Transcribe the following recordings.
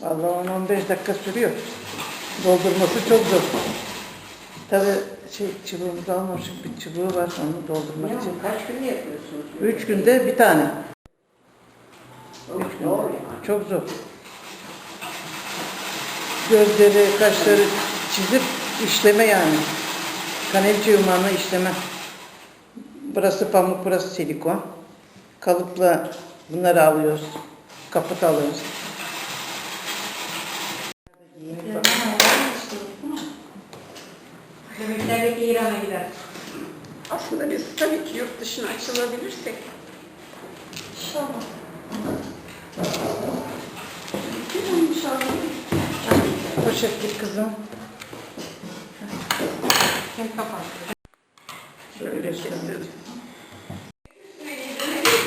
Vallahi 10-15 dakika sürüyor. Doldurması çok zor. Tabii şey çubuğumuzu almamışım. Bir çubuğu var onu doldurmak için. Kaç gün yapıyorsunuz? Üç günde bir tane. Çok Üç günde. zor yani. Çok zor. Gözleri, kaşları çizip işleme yani. Kanepçe yumağını işleme. Burası pamuk, burası silikon. Kalıpla bunları alıyoruz. Kaput alıyoruz. Demeklerdeki İran'a gider. Aslında biz tabii ki yurt dışına açılabilirsek İnşallah. inşallah. Poşetlik kızım. Kim kapattı? Şöyle kesiyoruz.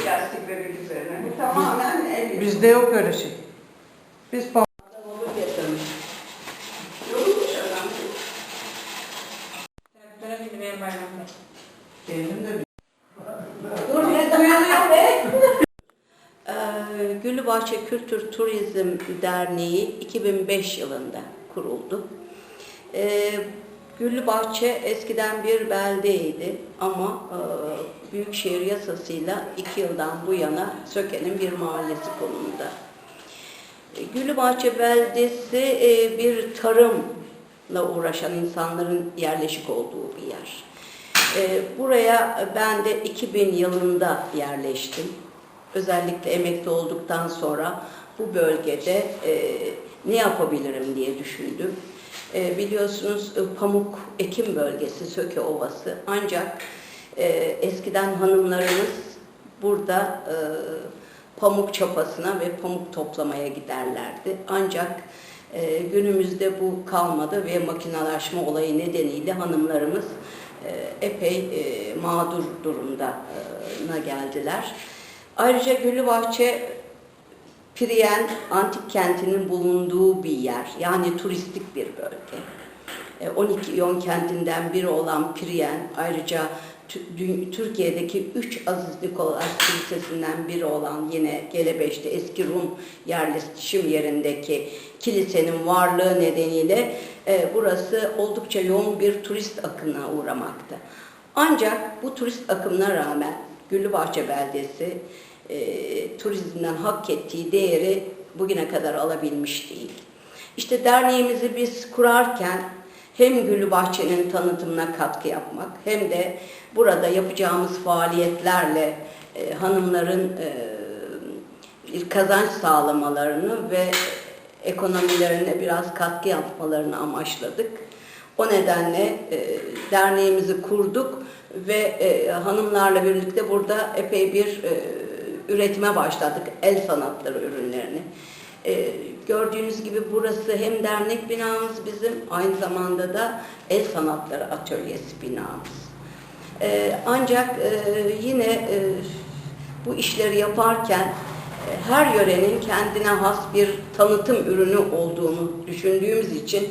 Plastik bebek üzerine. Bu tamamen el Bizde yok öyle şey. Biz? Ee, Gülbahçe Kültür Turizm Derneği 2005 yılında kuruldu. Ee, Güllübahçe eskiden bir beldeydi ama e, Büyükşehir yasasıyla iki yıldan bu yana Söke'nin bir mahallesi konumunda. E, Güllübahçe beldesi e, bir tarımla uğraşan insanların yerleşik olduğu bir yer. E, Buraya ben de 2000 yılında yerleştim. Özellikle emekli olduktan sonra bu bölgede e, ne yapabilirim diye düşündüm. E, biliyorsunuz e, pamuk ekim bölgesi Söke Ovası ancak e, eskiden hanımlarımız burada e, pamuk çapasına ve pamuk toplamaya giderlerdi. Ancak e, günümüzde bu kalmadı ve makinalaşma olayı nedeniyle hanımlarımız e, epey e, mağdur durumda e, geldiler. Ayrıca Güllübahçe Priyen antik kentinin bulunduğu bir yer. Yani turistik bir bölge. E, 12 İyon kentinden biri olan Priyen ayrıca Türkiye'deki üç Aziz Nikolas Kilisesi'nden biri olan yine Gelebeş'te eski Rum yerleşim yerindeki kilisenin varlığı nedeniyle e, burası oldukça yoğun bir turist akımına uğramakta. Ancak bu turist akımına rağmen Güllübahçe beldesi e, turizmden hak ettiği değeri bugüne kadar alabilmiş değil. İşte derneğimizi biz kurarken hem Güllübahçe'nin tanıtımına katkı yapmak hem de burada yapacağımız faaliyetlerle e, hanımların e, kazanç sağlamalarını ve ekonomilerine biraz katkı yapmalarını amaçladık. O nedenle e, derneğimizi kurduk ve e, hanımlarla birlikte burada epey bir e, üretime başladık el sanatları ürünlerini. E, gördüğünüz gibi burası hem dernek binamız bizim aynı zamanda da el sanatları atölyesi binamız. E, ancak e, yine e, bu işleri yaparken e, her yörenin kendine has bir tanıtım ürünü olduğunu düşündüğümüz için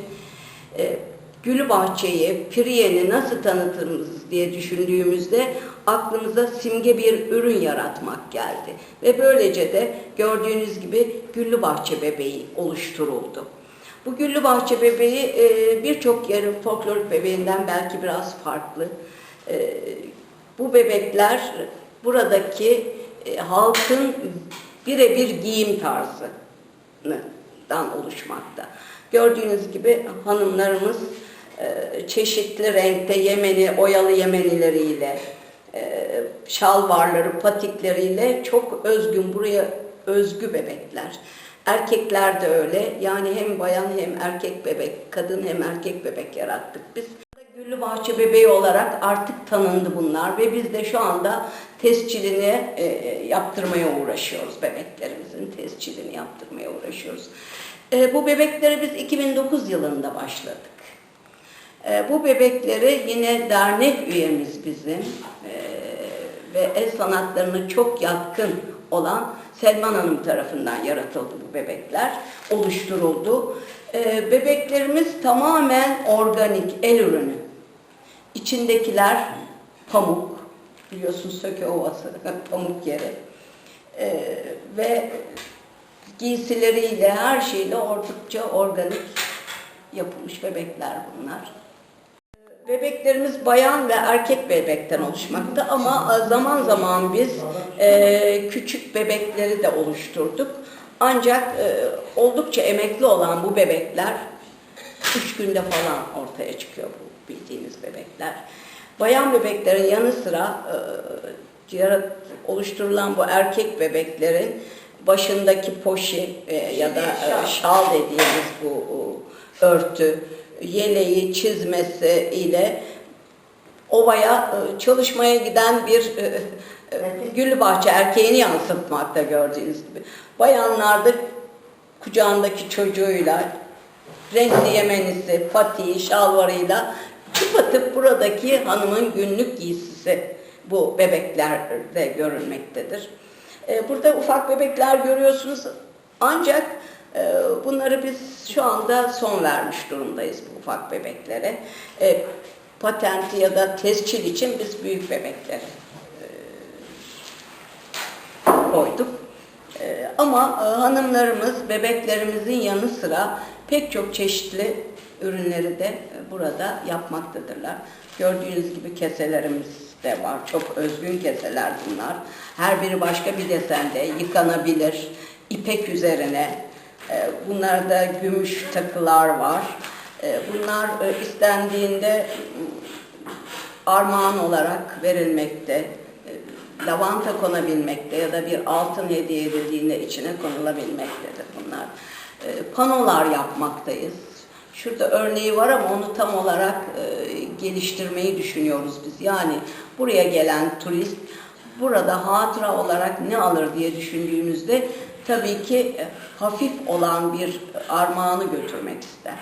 e, Gülbahçe'yi, Priyen'i nasıl tanıtırız diye düşündüğümüzde aklımıza simge bir ürün yaratmak geldi. Ve böylece de gördüğünüz gibi Güllübahçe bebeği oluşturuldu. Bu Güllübahçe bebeği e, birçok yerin folklorik bebeğinden belki biraz farklı. E, bu bebekler buradaki e, halkın birebir giyim tarzından oluşmakta. Gördüğünüz gibi hanımlarımız çeşitli renkte Yemeni, oyalı Yemenileriyle, şalvarları, patikleriyle çok özgün, buraya özgü bebekler. Erkekler de öyle. Yani hem bayan hem erkek bebek, kadın hem erkek bebek yarattık biz. Güllü Bahçe bebeği olarak artık tanındı bunlar ve biz de şu anda tescilini e, yaptırmaya uğraşıyoruz. Bebeklerimizin tescilini yaptırmaya uğraşıyoruz. E, bu bebekleri biz 2009 yılında başladık. E, bu bebekleri yine dernek üyemiz bizim ve el sanatlarına çok yatkın olan Selman Hanım tarafından yaratıldı bu bebekler, oluşturuldu. E, bebeklerimiz tamamen organik, el ürünü. İçindekiler pamuk, biliyorsun Söke Ovası, pamuk yeri. E, ve giysileriyle, her şeyle oldukça organik yapılmış bebekler bunlar. Bebeklerimiz bayan ve erkek bebekten oluşmakta ama zaman zaman biz e, küçük bebekleri de oluşturduk. Ancak e, oldukça emekli olan bu bebekler üç günde falan ortaya çıkıyor bu bildiğimiz bebekler. Bayan bebeklerin yanı sıra e, yarat- oluşturulan bu erkek bebeklerin başındaki poşi e, ya da e, şal dediğimiz bu e, örtü, yeleği, çizmesi ile ovaya e, çalışmaya giden bir e, e, Gülbahçe erkeğini yansıtmakta gördüğünüz gibi. Bayanlar da kucağındaki çocuğuyla, renkli yemenisi, patiği, şalvarıyla tıpatıp buradaki hanımın günlük giysisi bu bebeklerde görülmektedir. Burada ufak bebekler görüyorsunuz ancak bunları biz şu anda son vermiş durumdayız bu ufak bebeklere. E, Patenti ya da tescil için biz büyük bebekleri koyduk. Ee, Ama e, hanımlarımız bebeklerimizin yanı sıra pek çok çeşitli ürünleri de e, burada yapmaktadırlar. Gördüğünüz gibi keselerimiz de var. Çok özgün keseler bunlar. Her biri başka bir desende yıkanabilir. ipek üzerine. E, Bunlarda gümüş takılar var. E, Bunlar e, istendiğinde armağan olarak verilmekte, e, lavanta konabilmekte ya da bir altın hediye edildiğinde içine konulabilmektedir bunlar. E, Panolar yapmaktayız. Şurada örneği var ama onu tam olarak e, geliştirmeyi düşünüyoruz biz. Yani buraya gelen turist burada hatıra olarak ne alır diye düşündüğümüzde tabii ki e, hafif olan bir armağanı götürmek ister.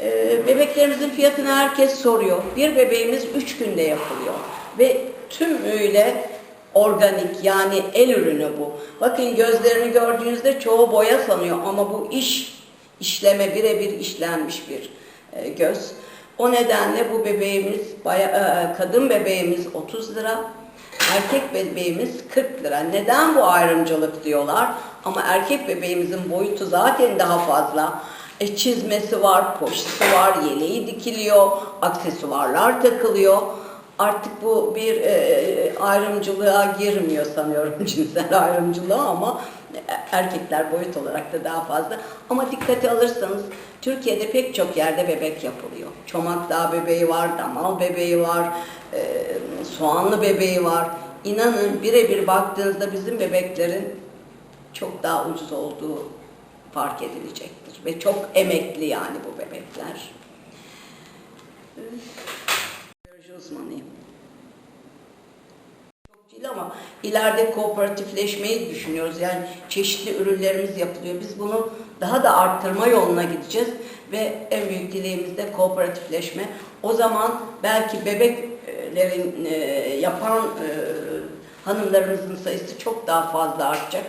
Ee, Bebeklerimizin fiyatını herkes soruyor. Bir bebeğimiz üç günde yapılıyor. Ve tümüyle organik yani el ürünü bu. Bakın gözlerini gördüğünüzde çoğu boya sanıyor ama bu iş, işleme birebir işlenmiş bir e, göz. O nedenle bu bebeğimiz, e, kadın bebeğimiz 30 lira, erkek bebeğimiz 40 lira. Neden bu ayrımcılık diyorlar? Ama erkek bebeğimizin boyutu zaten daha fazla. E, çizmesi var, poşeti var, yeleği dikiliyor, aksesuarlar takılıyor. Artık bu bir e, ayrımcılığa girmiyor sanıyorum cinsel ayrımcılığa ama erkekler boyut olarak da daha fazla. Ama dikkate alırsanız Türkiye'de pek çok yerde bebek yapılıyor. Çomakdağ bebeği var, damal bebeği var, e, soğanlı bebeği var. İnanın birebir baktığınızda bizim bebeklerin çok daha ucuz olduğu fark edilecektir. Ve çok emekli yani bu bebekler. Biyoloji uzmanıyım. Çok değil ama ileride kooperatifleşmeyi düşünüyoruz. Yani çeşitli ürünlerimiz yapılıyor. Biz bunu daha da arttırma yoluna gideceğiz ve en büyük dileğimiz de kooperatifleşme. O zaman belki bebeklerin e, yapan e, hanımlarımızın sayısı çok daha fazla artacak.